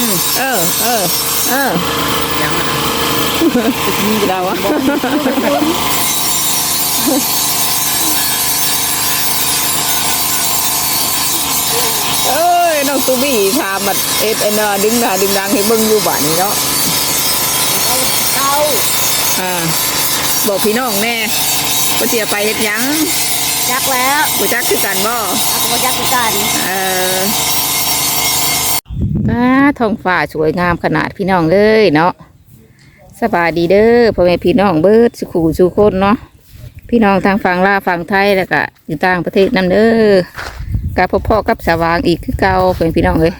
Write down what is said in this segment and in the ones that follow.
อืมเออ เออ เออยังอะมีดาวะเอ้ยน้องตูบี้พามาเอ็ดเอ็นดึงหน้าดึงดังให้เบิ่งอยู่บ้านนี้เนาะเข้าอ่าบอกพี่น้องแน่ว่าเสียไปเฮ็ดยังจักแล้วกูจักคือกันบ่เอาไปจักกัน เออ อ่าท้องฟ้าสวยงามขนาดพี่น้องเลยเนาะสบายดีเด้อพ่อแม่พี่น้องเบิดสุขูสุคนเนาะพี่น้องทางฝั่งลาฝั่งไทยแล้วก็อยู่ต่างประเทศนั่นเด้อกับพ่อๆกับสว่างอีกคือเก่าเพื่อนพี่น้องเลย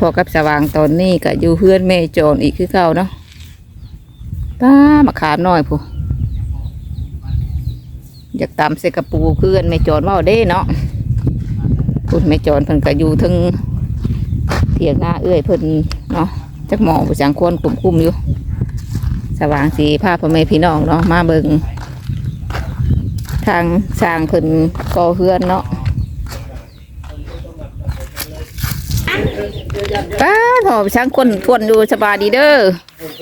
พ่อๆกับสว่างตอนนี้ก็อยู่เพื่อนแม่โจรอีกคือเก่าเนาะป้ามาขามหน่อยผู้อยากตามเสกปูเพื่อนแม่โจรเว่าเด้เนาะคุณแม่จรเพิ่นก็อยู่ทั้ง ถียงหน้าเอื้อยเพิ่นเนาะจักหมองผู้สังควรกลุ่มคุมอยู่ สว่างสีภาพพ่อแม่พี่น้องเนาะมาเบิงทางสร้างเพิ่นก่อเฮือนเนาะป้าหอช่างคนทวนอยู่สบายดีเด้อ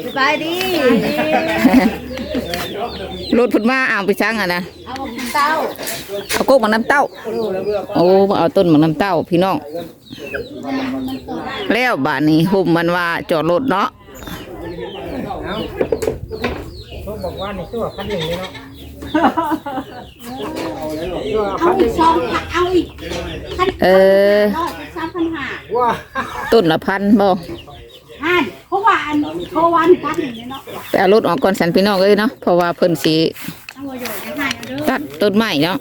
สบายดีรถเพิ่นมาอ่างไปช่างอะนะเอาเต้าเอากกมาน้ำเต้า โอ้มาเอาต้นมาน้ำเต้าพี่น้อง แล้วบ้านนี้หุ่มมันว่าจอดรถเนาะเขาบอกว่าในตัวคันหนึ่งเนี่ยเนาะเอาอีกสองเอาอีกเออร้อยสามพันห้าว่าต้นละพันบ่ห้านเพราะว่าอันเพราะว่าอันกันหนึ่งเนี่ยเนาะไปเอารถออกก่อนสันพี่น้องเลยเนาะเพราะว่าเพิ่นสีเอาหัวโยนให้ให้เอาเด้อตัดต้นไม้เนาะ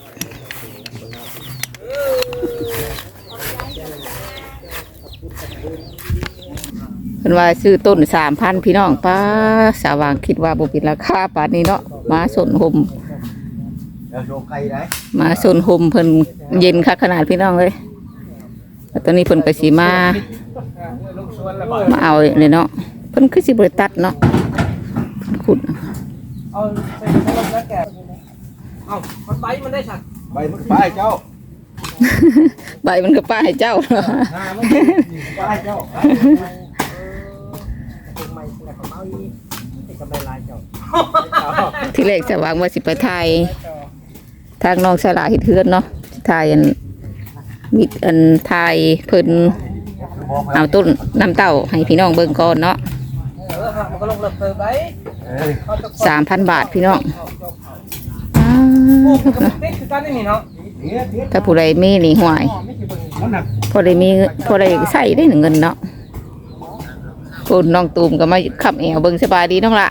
เพิ่นว่าซื้อต้นสามพันพี่น้องป้าสาวางคิดว่าบ่เป็นราคาป่านนี้เนาะมาสนห่มเดี๋ยวโชว์ไก่ได้มาสนห่มเพิ่นเย็นคักขนาดพี่น้องเลยแล้วตอนนี้เพิ่นก็สิมาลูกสวนละบ่มาเอาเลยเนาะเพิ่นคือสิบ่ได้ตัดเนาะขุดเอาใส่ขนมแล้วแกเอามันใบมันได้สักใบมันไปเจ้าใบมันก็ป้าให้เจ้าเนาะ หน้ามันไปเจ้าใหม่แต่ของเมาอีติดกับใบลายเจ้าที่แรกจะวางว่าสิไปถ่ายทางน้องสลาเฮ็ดเฮือนเนาะสิถ่ายอันมีอันถ่ายเพิ่นเอาต้นน้ำเต้าให้พี่น้องเบิ่งก่อนเนาะเออมันก็ลงเลิกเติมไปสามพันบาทพี่น้องโอ้มันก็ติดคือกันนี่เนาะถ้าผู้ใดมีนี่ห่วยพอได้มีพอได้ใส่ได้เงินเนาะ คุณน้องตูมก็มาขับแอวเบิ่งสบายดีน้องละ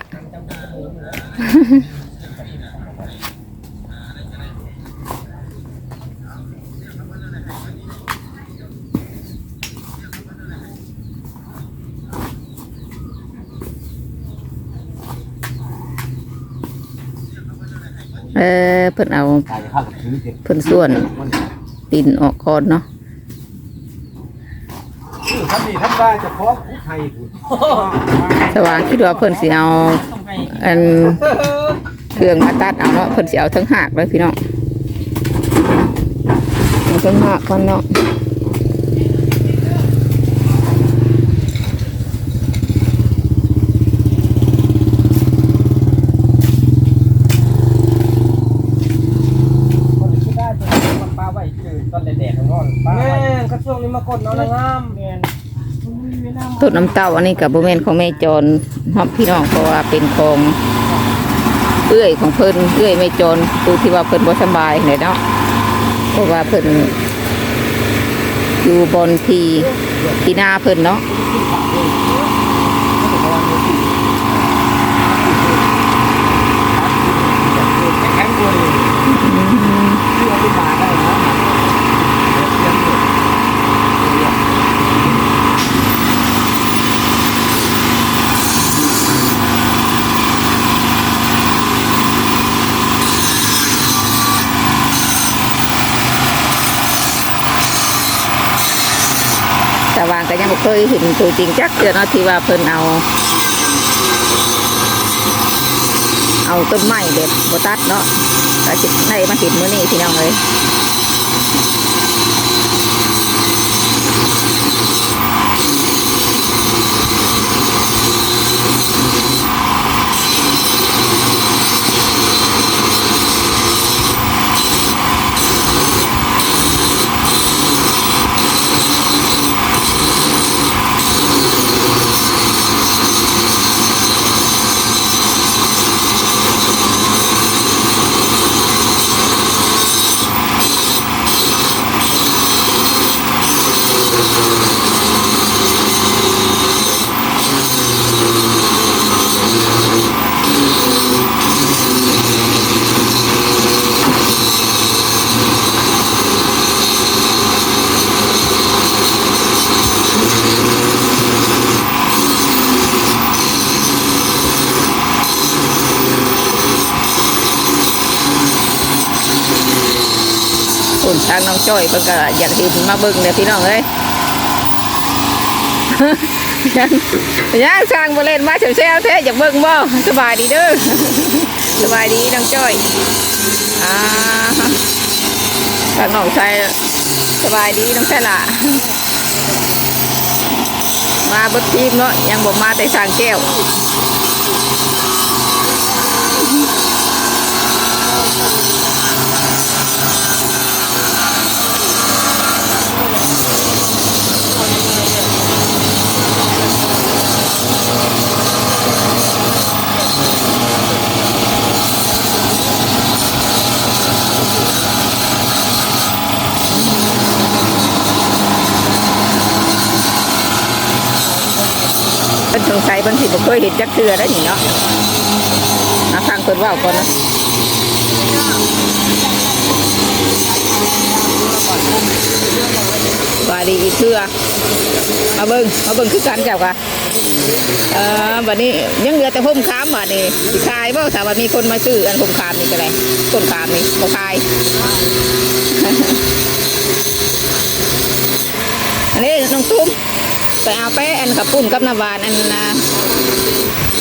เออเพิ่นเอาเพิ่นส่วนปิ่นออกก่อนเนาะ ท่านนี่ท่านได้จะพร้อมผู้ไทยคุณสว่างคิดว่าเพิ่นสิเอาอันเครื่องมาตัดเอาเนาะเพิ่นสิเอาทั้งหากเลยพี่น้องเอาทั้งหากก่อนเนาะคนที่ได้เป็นมันปลาไว้จืดตอนแดดๆของร้อนปลาแม่งก็ช่วงนี้มากดเอาละงามแม่น ต้นน้ำเต้าอันนี้กับบ่แม่นของแม่จรฮอบพี่น้องเพราะว่าเป็นของเอื้อยของเพิ่นเอื้อยแม่จรตูที่ว่าเพิ่นบ่สบายเนี่ยเนาะเพราะว่าเพิ่นอยู่บนทีที่นาเพิ่นเนาะแข็งกว่าเลยที่ว่าที่มาได้นะเดี๋ยวเตรียมตัว แต่วางก็ยังบ่เคยเห็นตัวจริงจักเดือนเนาะที่ว่าเพิ่นเอา เอาต้นไม้แบบบ่ตัดเนาะก็สิได้มาเห็นมื้อนี้พี่น้องเอ้ย จ้อยเพิ่นก็อยากเห็นมาเบิ่งเลยพี่น้องเอ้ยยังยังสร้างบ่เล่นมาแซวๆแท้อยากเบิ่งบ่สบายดีเด้อสบายดีน้องจ้อยอ่าทางน้องชายสบายดีน้องชายล่ะมาเบิดทีมเนาะยังบ่มาแต่สร้างแก้ว เป็นสงสัยบางทีบ่เคยเห็นจักเทือแล้วนี่เนาะนะฟังเพิ่นเว่าก่อนเนาะว่าดีอีกเทือมาเบิ่งมาเบิ่งคือกันเจ้ากะเออบัดนี้ยังเหลือแต่ห่มขามบัดนี้สิขายบ่ถ้าว่ามีคนมาซื้ออันห่มขามนี่ก็ได้ต้นขามนี่บ่ขายอันนี้น้องตุ้ม ไปเอาไปอันขับปุ่นกับน้ำหวานอันนะ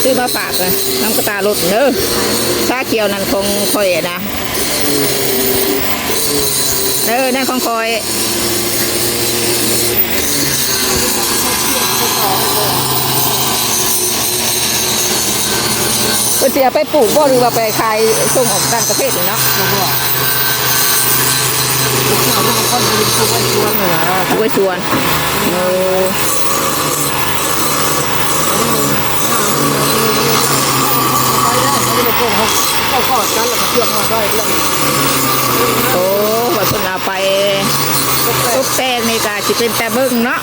ซื้อมาฝากเลยน้ำกระตารถเด้อชาเขียวนั่นคงคอยนะเด้อนั่นของคอยก็จะไปปลูกบ่หรือว่าไปขายส่งออกต่างประเทศนี่เนาะคนมีชวนชวนเลยนะเอาไว้ชวนโอ้ไเขาไม่ได้โกงเขาเขากอดกันแล้วก็เชือมมาได้เรื่องโอ้ว่าเพิ่นเอาไปตกแต่ตกแต่งนี่ก็สิเป็นแต่เบิ่งเนาะ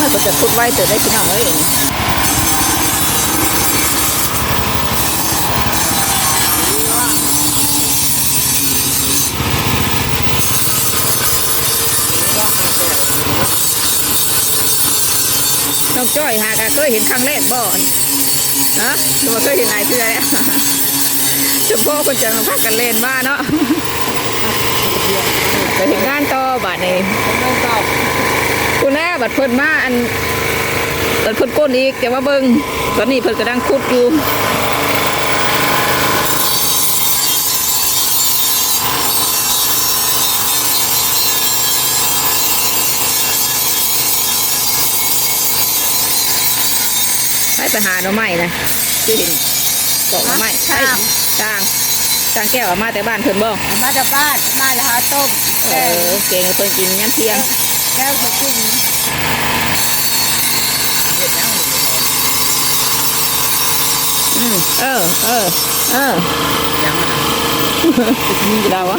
มันก็จะพูดไว้เติได้พี่น้องเอ้ย น้องจ้อยหากเคยเห็นครั้งแรกบ่ฮะหรือว่าเคยเห็นหลายเทื่อแล้วเฉพาะคนจะมาพักกันเล่นมาเนาะไปเห็นงานต่อบัดนี้ไม่เศร้าคุณแม่บัดเพิ่นมาอันบัดเพิ่นก้นอีกแต่ว่าเบิ่งตอนนี้เพิ่นกำลังคุดอยู่ ไปไปหาหน่อไม้นะคือเห็นเกาะหน่อไม้ใช่จางจางแก้วเอามาแต่บ้านเพิ่นบ่มาจากบ้านมาแล้วหาต้มเออเก่งให้เพิ่นกินยามเที่ยงแก้วมากินอืมเออเออเออยังมีเราอะ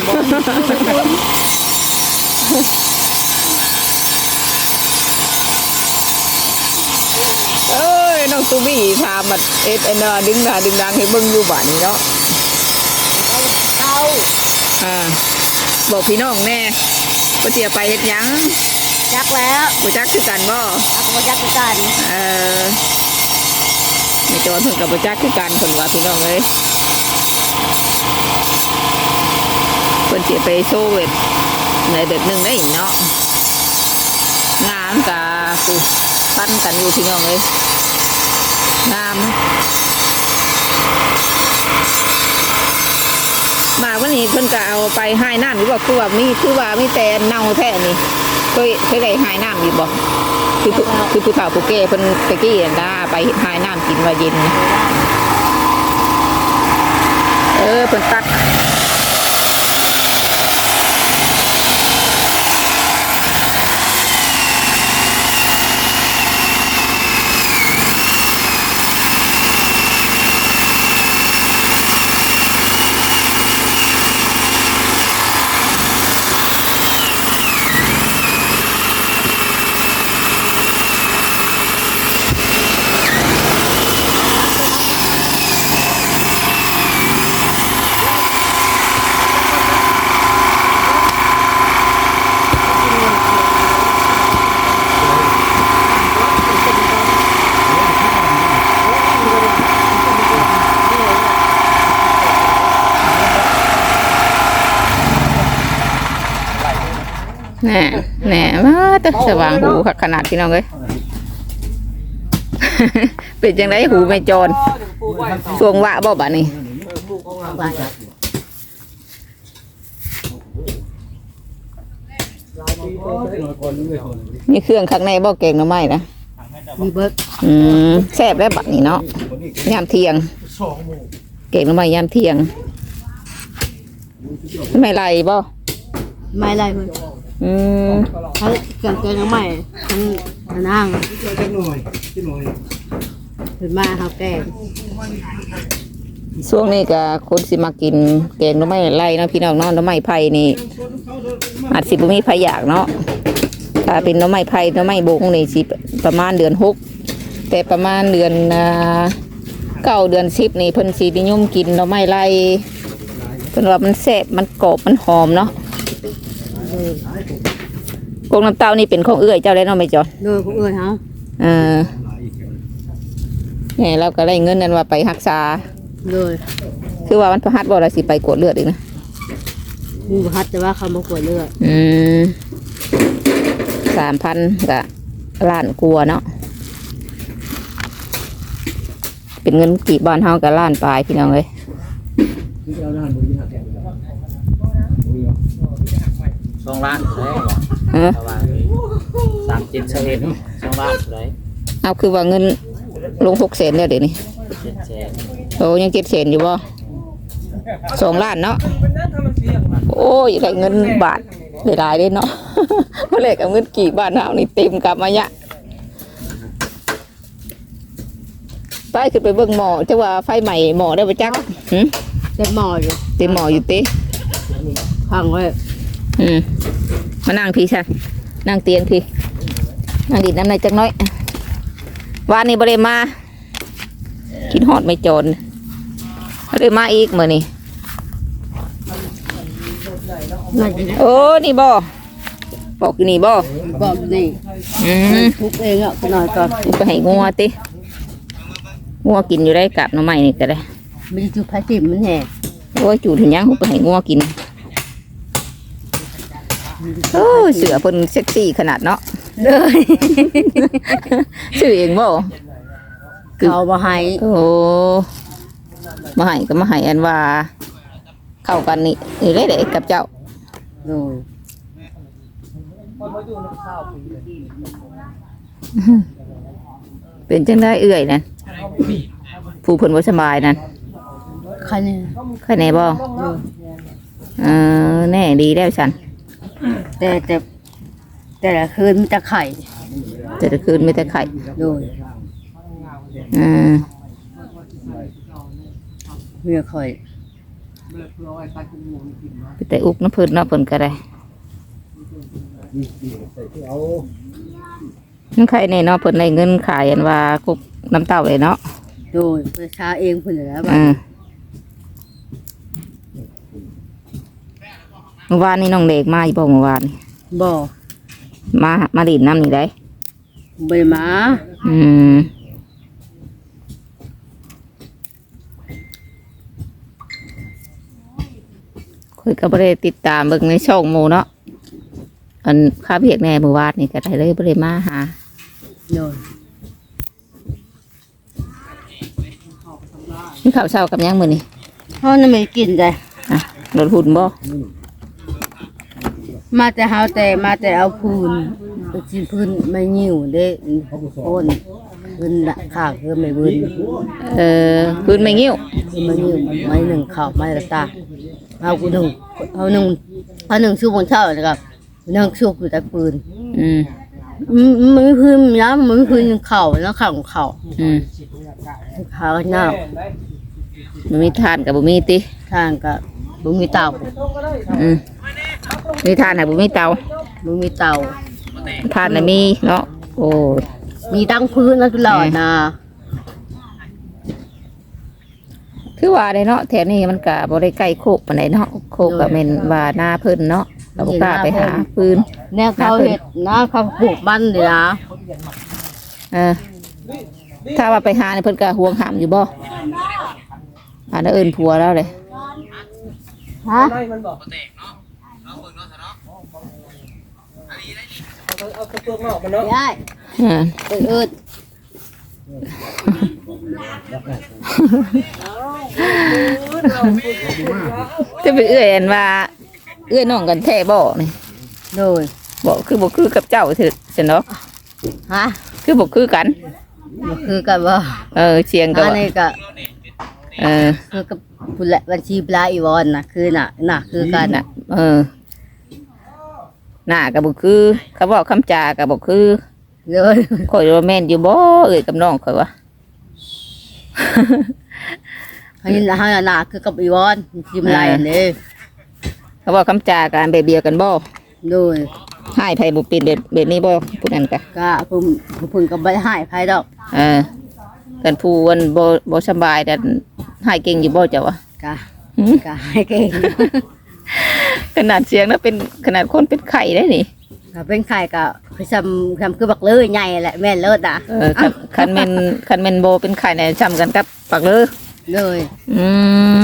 เอ้ยน้องตูบี้พามาเอ็ดไอ้นาดึงหน้าดึงดังให้เบิ่งอยู่บ้านนี่เนาะเอาอ่าบอกพี่น้องแน่ว่าเสียไปเฮ็ดหยังจักแล้วบ่จักคือกันบ่เอาก็มาจักกันเออไม่จอนเพิ่นกับบ่จักคือกันเพิ่นว่าพี่น้องเอ้ยเพิ่นสิไปโซเวตในแบบหนึงได้เนาะงามกะกูปั้นกันอยู่พี่น้องเอ้ย งามเนาะมาวันนี้เพิ่นก็เอาไปให้น้ำหรือว่าคือว่ามีคือว่ามีแต่เน่าแท้นี่เคยเคยได้ให้น้ำอยู่บ่คือผู้คือผู้เฒ่าผู้แก่เพิ่นตะกี้นั่นนะไปหายน้ำกินว่าเย็นนะเออเพิ่นตัด แหน่แหน่มาแต่สว่างหูคักขนาดพี่น้องเอ้ย เป็นจังไดหูไม่จรปลูกไว้ต่อช่วงวะบ่บัดนี้ปลูกเอาไว้ลายปีเตยมีเครื่องข้างในบ่แกงหน่อไม้นะมีเบิกอืมแซ่บแล้วบัดนี้เนาะยามเที่ยงแกงหน่อไม้ยามเที่ยงไม่ไรบ่ไม่ไรมัน อืมเขาเกิดเกิดใหม่ทั้งนางจักหน่อยจักหน่อยขึ้นมาเขาแก่ช่วงนี้ก็คนสิมากินแกงหน่อไม้ไรเนาะพี่น้องเนาะหน่อไม้ไผ่นี่อาจสิบ่มีไผอยากเนาะถ้าเป็นหน่อไม้ไผ่หน่อไม้บงนี่สิประมาณเดือนหกแต่ประมาณเดือนอ่าเก้าเดือนสิบนี่เพิ่นสินิยมกินหน่อไม้ไรเพิ่นว่ามันแซ่บมันกรอบมันหอมเนาะ กงน้ำเต้านี่เป็นของเอื้อยเจ้าแล้วเนาะไม่จอนโดยพวกเอิญเขาเออเนี่ยเราก็ได้เงินนั้นว่าไปรักษาโดยคือว่ามันประหัดบ่เราสิไปกดเลือดอีกนะมูฮัดแต่ว่าเขามากวดเลือดอืมสามพันกะล้านกลัวาเนาะเป็นเงินกี่บ้านเฮากับล้านปลายพี่น้องเลย สองล้านเลยเออประมาณสามจิตเสนสองล้านเลยเอาคือว่าเงินลงหกแสนแล้วเดี๋ยวนี้เจ็ดแสนโอ้ยังเจ็ดแสนอยู่บ่สองล้านเนาะมันนั่นทำมันเสียงโอ้ยได้เงินบาทหลายๆเด้เนาะเมื่อไรกับเงินกี่บาทเฮานี่เต็มกลับมาเนี่ยไปขึ้นไปเบิ่งหมอจะว่าไฟใหม่หมอได้ปะจักหึเต็มหม้ออยู่เต็มหมออยู่ติพังไว้ อืมมานั่งพี่ฉันนั่งเตียงพี่นั่งดินน้ำในจักหน้อย วานนี้บริมากินหอดไม่โจรบริมาอีกมื่อนี้น่าจะโอ้นี่บ่บอกอยู่นี่บ่บอกนี่อืมทุกเองอะก็หน่อยก่อนไปให้งัวติงัวกินอยู่ได้กับหน่อไม้นี่ก็ได้ไม่ได้จุดพลาสติกมันแห่โอ้ยจูดถึงยังไปให้งัวกิน โอ้ยเสือเพิ่นเซ็กซี่ขนาดเนาะเลยชื่อเองบ่เขามาให้โอ้มาให้ก็มาให้อันว่า เข้ากันนี่นี่เลยเด็กกับเจ้าโดยมันมาอยู่ในข้าวปีเลยเป็นจังได้เอื่อยนั่นผู้เพิ่นบ่สบายนั่นใครเนี่ยใครแน่บ่เออแน่ดีแล้วฉัน แต่แต่แต่ละคืนมีแต่ไข่แต่ละคืนมีแต่ไข่โดยเออมีแต่ไข่ไปแต่อุกน้ำเพิ่นเนาะเพิ่นก็ได้นั่นใครแน่เนาะเพิ่นได้เงินขายอันว่ากุกน้ำเต้าเลยเนาะโดยประชาเองคนเหลือบ้า เออเมื่อวานนี้น้องเด็กมาอยู่บ่เมื่อวานนี่บ่มามาดินน้ำนี่ได้ใบมาอืมคุยกับบริติดตามเบิ่งในช่องหมูเนาะอันข้าเพียกแหน่เมื่อวานนี่ก็ได้เลยบริมาหาโดยนี่ข้าวเช้ากับหยังมือนี่เขาน่ะไม่กินเลยอะรถหุ่นบ่ มาแต่เฮาแต่มาแต่เอาพูนไปกินพื้นไม่หิวเด้โอนพื้นละข้างคือไม่พื้นเออพื้นไม่งิ้วคือไม่หิวไม่หนึ่งข้าวไม่ละตาเอากูหนึ่งเอาหนึ่งเอาหนึ่งชุบบนเช้าเลยครับหนึ่งชุบอยู่แต่ปืนอืมมันมันไม่พื้นย้ำมันไม่พื้นเข่าแล้วข้างของเข่าอืมขาก็หน้ามันมีทานกับบุมีติทางก็บ่มีเตาอืม มีทานกับบุมีเตาบ่มีเตา ทานน่ะมีเนาะโอ้ยมีตั้งพื้นนะตลอดนะคือว่าได้เนาะแถวนี้มันก็บ่ได้ใกล้โคกปานใดเนาะโคกก็แม่นว่าหน้าเพิ่นเนาะเราบ่กล้าไปหาปืนแนวเขาเห็ดนะเขาปลูกมันเลยนะเออถ้าว่าไปหาเนี่ยเพิ่นก็ห่วงห้ามอยู่บ่อ่าแล้วเอิ้นผัวแล้วเลยฮะ ไล่มันบอก เอากระเพื่อมนอกมันเนาะได้อ่าเอิดเอิดจะไปเอื้อยอันว่า เอื้อยน้องกันแท้บ่นี่โดยบ่คือบ่คือกับเจ้าเถิดซั่นเนาะฮะคือบ่คือกันบ่คือกันบ่เออเสียงก็อันว่านี้ก็เออคือกับผู้ละบัญชีปลาอีวอนน่ะคือน่ะน่ะคือกันน่ะเออ หน้าก็บ่คือเขาบอกคำจาก็บ่คือเลยข่อยว่าแม่นอยู่บ่เอ้ยกับน้องข่อยว่าอันนี้น่ะน่ะคือกับอีวอนจิมไลอันนี้เขาบอกคำจาการแบบเดียวกันบ่โดยให้ไผบ่เป็นแบบแบบนี้บ่ผู้นั้นก็ก็เพิ่นเพิ่นก็บ่ได้ให้ไผดอกเออกันผู้วันบ่บ่สบายแต่ให้เก่งอยู่บ่เจ้าวะก็หืมก็ให้เก่ง ขนาดเสียงนะเป็นขนาดคนเป็นไข้ได้นี่ก็เป็นไข่ก็คือซำซำคือบักเลยใหญ่แหละแม่นเลิศอะเออคันคันแม่นคันแม่นบ่เป็นไข้เนี่ยซ้ำกันกับปากเลยเลยอืม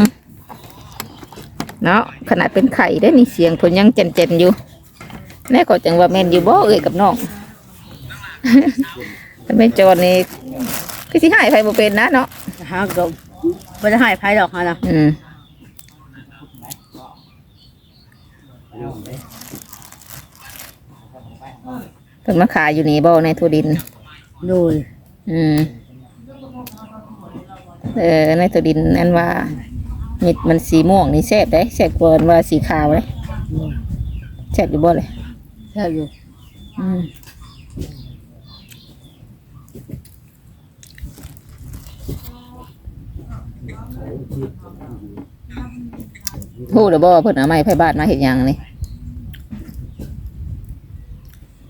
เนาะขนาดเป็นไข้ได้นี่เสียงเพิ่นยังเจนๆอยู่แน่ก็จังว่าแม่นอยู่บ่เอ้ยกับน้องถ้าแม่นจอดนี่คือสิให้ไผบ่เป็นนะเนาะฮะก็บ่ได้ให้ไผดอกฮะนะอืม เพิ่นมาขายอยู่นี่บ่ในทุดิน โดยอืม เออ ในทุดินนั่นว่ามิดมันสีม่วงนี่แซ่บได้แซ่บกว่าอันว่าสีขาวเลยแซ่บอยู่บ่เลยใช่อยู่อืม ฮู้เด้อบ่เพิ่นเอาไม้ไผบ้านมาเฮ็ดหยังนี่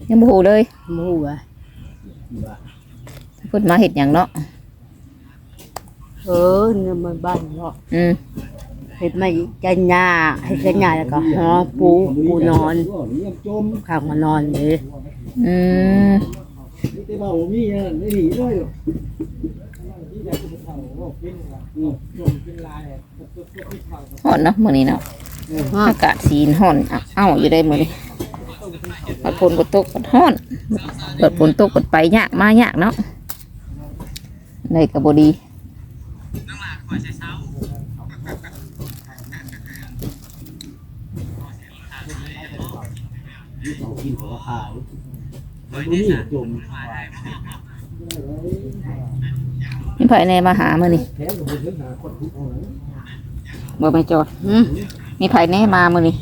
ยังบ่ฮู้เลยหมูอะเพิ่นมาเฮ็ดหยังเนาะเออเนี่ยมันบ้านเนาะอืมเฮ็ดมาจันยาให้จันยาแล้วก็หอปูปูนอนข้างมานอนเลยอืม แต่ว่าผมมีอะไม่หนีด้วยหรอกฮ้อนเนาะมื้อนี้เนาะฮะอากาศสีห่อนอะเอ้าอยู่ได้มื้อนี้บัดฝนก็ตกบัดฮ้อนบัดฝนตกบัดไปยากมายากเนาะได้ก็บ่ดีกินของขายมันมีจมมีไผแน่มาหามื้อนี้แถมกั บคนหาคนทุกคนบ่ไม่จอดหืมมีไผแน่มามื้อนี้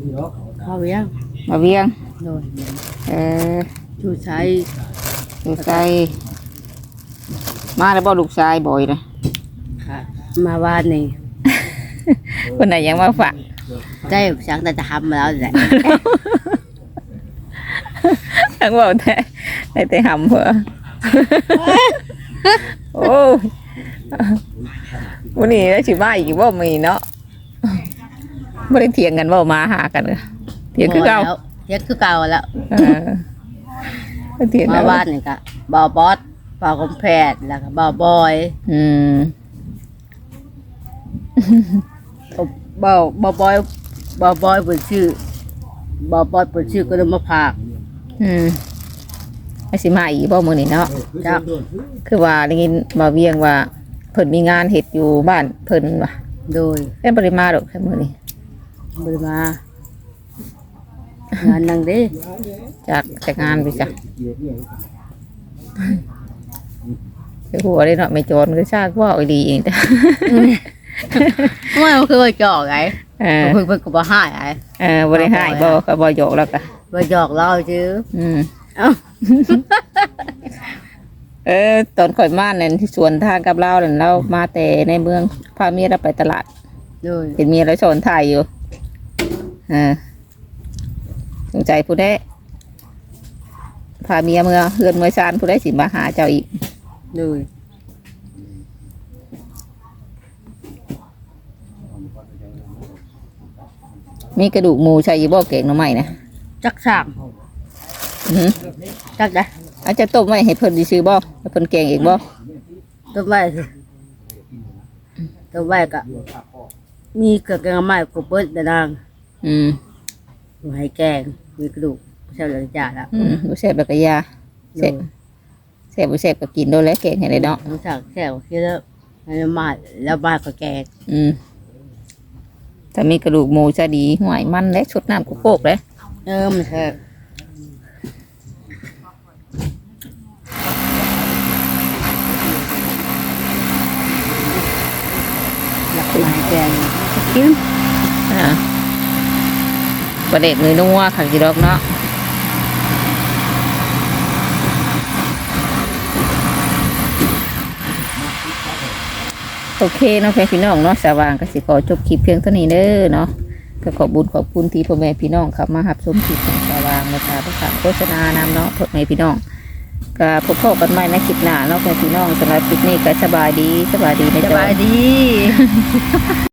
นี่เนาะเข้าไปยังมาเวียง โดยเออชูใช้ลูกชายมาแล้วบ่ลูกชายบ่อยนะค่ะ มาบ้านนี่คนไหนยังมาฝากได้สังแต่จะทำมาแล้วแหละทั้งเว่าแต่ได้แต่หำเพื่อโอ้ย วันนี้แล้วสิมาอีกบ่มีเนาะบ่ได้เถียงกันบ่มาหากันเลยเถียงคือเก่าแล้วเถียงคือเก่าแล้วเออบ่เถียงมาแล้วบ้านนี่ก็บ่าวบอสบ่าวคมแพทย์แล้วก็บ่าวบอยอืมบ่าวบ่าวบอยบ่าวบอยเปิดชื่อบ่าวบอยเปิดชื่อก็เลยมาพากอืมไอ้สิมาอีกบ่มื้อนี้เนาะจ้ะคือว่าได้ยินมาเวียงว่า เพิ่นมีงานเฮ็ดอยู่บ้านเพิ่นว่ะโดยเพิ่นบ่ได้มาดอกแค่มื้อนี้บริมางานนังเด้จากจากงานไปจ้ะคือหัวได้เนาะไม่โจรคือชาติว่าอีหลีเองแต่ไม่มันคือว่าจอกไงเออเพิ่งเพิ่งก็บ่ให้ไอ้เออบ่ได้ให้บ่ก็บ่หยอกแล้วก็ว่าจอกเราจื้ออืมเอ้า เออตอนข่อยมานั่นที่สวนทางกับเรานั่นเรามาแต่ในเมืองพาเมียเราไปตลาดโดยเห็นเมียเราสอนถ่ายอยู่เออสงใจผู้ใดพาเมียเมื่อเฮือนเมื่อชานผู้ใดสิมาหาเจ้าอีกโดยมีกระดูกหมูใช่ยี่บ่เก่งหน่อไม้นะจักสร้างอื้อหือจักได้ อาจจะต้มไว้ให้เพิ่นสิซื้อบ่ให้เพิ่นแกงอีกบ่ต้นไม้สิต้นไม้ก็มีเกลือแกงไม้กบเบิ้ลแต่นางอืมให้แกงมีกระดูกเช่าเลยจ่าละอืมบ่แซ่บแล้วก็ยาแซ่บแซ่บบ่แซ่บก็กินโดนแล้วแกงให้ได้เนาะรู้จักแค่คิดแล้วแล้วมาแล้วบ้านก็แกอืมถ้ามีกระดูกหมูจะดีหวยมันและชดน้ำกุโปกเลยเออมันแค่ห ม้แกงกินอ่าประเด็กเนยนัวขักจีดอกเนาะโอเคเนาะแฟนพี่น้องเนาะสว่างก็สิขอจบคลิปเพียงเท่านี้เด้อเนาะก็ขอบุญขอบคุณที่พ่อแม่พี่น้องครับมาหับชมคลิปของสว่างนะคะทุกท่านโฆษณานำเนาะพ่อแม่พี่น้อง ก็พบกันใหม่ในคลิปหน้าเนาะแฟนพี่น้องสำหรับคลิปนี้ก็สบายดีสบายดีนะสจ๊ะ บายดี